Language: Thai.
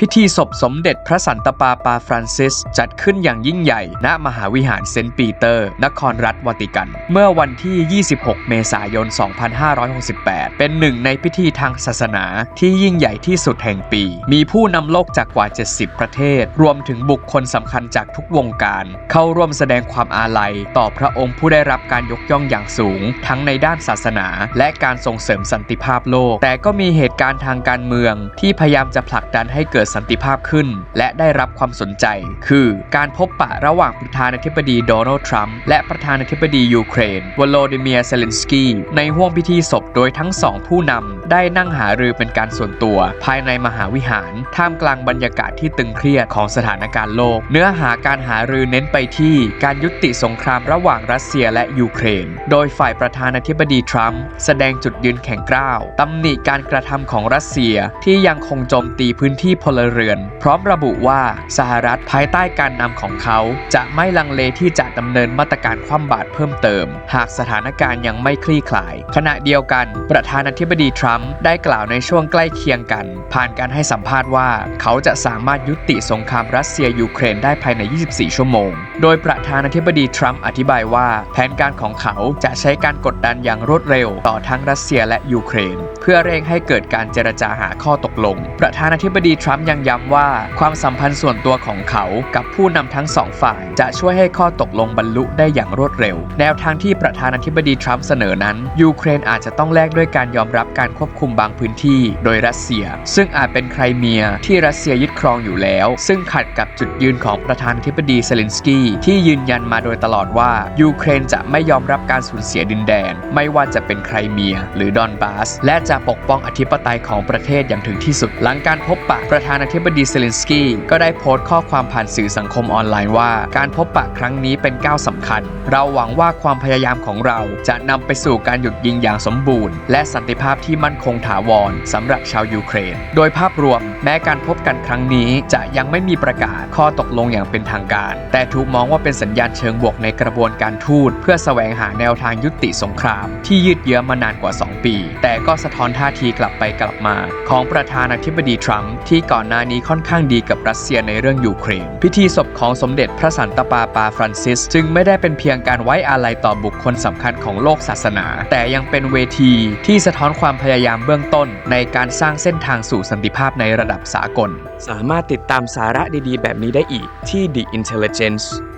พิธีศพสมเด็จพระสันตะปาปาฟรานซิส จัดขึ้นอย่างยิ่งใหญ่ ณ มหาวิหารเซนต์ปีเตอร์ นครรัฐวาติกัน เมื่อวันที่ 26 เมษายน 2568 เป็นหนึ่งในพิธีทางศาสนาที่ยิ่งใหญ่ที่สุดแห่งปี มีผู้นำโลกจากกว่า 70 ประเทศ รวมถึงบุคคลสำคัญจากทุกวงการ เข้าร่วมแสดงความอาลัย ต่อพระองค์ผู้ได้รับการยกย่องอย่างสูง ทั้งในด้านศาสนา และการส่งเสริมสันติภาพโลก แต่ก็มีเหตุการณ์ทางการเมืองที่พยายามจะผลักดันให้เกิดสันติภาพขึ้น และได้รับความสนใจ คือการพบปะระหว่างประธานาธิบดีโดนัลด์ทรัมป์และประธานาธิบดียูเครนวโลดิเมียเซเลนสกีในห้วงพิธีศพโดยทั้งสองผู้นำได้นั่งหารือเป็นการส่วนตัว ภายในมหาวิหาร ท่ามกลางบรรยากาศที่ตึงเครียดของสถานการณ์โลก เนื้อหาการหารือเน้นไปที่การยุติสงครามระหว่างรัสเซียและยูเครน โดยฝ่ายประธานาธิบดีทรัมป์แสดงจุดยืนแข็งกร้าวตำหนิการกระทำของรัสเซียที่ยังคงโจมตีพื้นที่พลเรือน พร้อมระบุว่าสหรัฐภายใต้การนำของเขาจะไม่ลังเลที่จะดำเนินมาตรการคว่ำบาตรเพิ่มเติม หากสถานการณ์ยังไม่คลี่คลาย ขณะเดียวกัน ประธานาธิบดีทรัมป์ได้กล่าวในช่วงใกล้เคียงกัน ผ่านการให้สัมภาษณ์ว่า เขาจะสามารถยุติสงครามรัสเซียยูเครนได้ภายใน 24 ชั่วโมง โดยประธานาธิบดีทรัมป์อธิบายว่า แผนการของเขาจะใช้การกดดันอย่างรวดเร็ว ต่อทั้งรัสเซียและยูเครน เพื่อเร่งให้เกิดการเจรจาหาข้อตกลง ประธานาธิบดีทรัมป์ยังย้ำว่าความสัมพันธ์ส่วนตัวของเขากับผู้นำทั้งสองฝ่าย จะช่วยให้ข้อตกลงบรรลุได้อย่างรวดเร็ว แนวทางที่ประธานาธิบดีทรัมป์เสนอนั้นยูเครนอาจจะต้องแลกด้วยการยอมรับการควบคุมบางพื้นที่ โดยรัสเซีย ซึ่งอาจเป็นไครเมียที่รัสเซียยึดครองอยู่แล้ว ซึ่งขัดกับจุดยืนของประธานาธิบดีเซเลนสกี้ที่ยืนยันมาโดยตลอดว่ายูเครนจะไม่ยอมรับการสูญเสียดินแดน ไม่ว่าจะเป็นไครเมีย หรือดอนบาส และจะปกป้องอธิปไตยของประเทศอย่างถึงที่สุดหลังการพบปะประธานาธิบดีเซเลนสกี้ก็ได้โพสต์ข้อความผ่านสื่อสังคมออนไลน์ว่า การพบปะครั้งนี้เป็นก้าวสำคัญ เราหวังว่าความพยายามของเราจะนำไปสู่การหยุดยิงอย่างสมบูรณ์ และสันติภาพที่มั่นคงถาวรสำหรับชาวยูเครน โดยภาพรวมแม้การพบกันครั้งนี้จะยังไม่มีประกาศข้อตกลงอย่างเป็นทางการ แต่ถูกมองว่าเป็นสัญญาณเชิงบวกในกระบวนการทูตเพื่อแสวงหาแนวทางยุติสงคราม ที่ยืดเยื้อมานานกว่า 2 ปี แต่ก็สะท้อนท่าทีกลับไปกลับมา ของประธานาธิบดีทรัมป์ที่ก่อนหน้านี้ค่อนข้างดีกับรัสเซียในเรื่องยูเครน พิธีศพของสมเด็จพระสันตะปาปาฟรานซิส จึงไม่ได้เป็นเพียงการไว้อาลัยต่อบุคคลสำคัญของโลกศาสนา แต่ยังเป็นเวทีที่สะท้อนความพยายามเบื้องต้น ในการสร้างเส้นทางสู่สันติภาพในระดับสากล สามารถติดตามสาระดีๆ แบบนี้ได้อีกที่ The Intelligence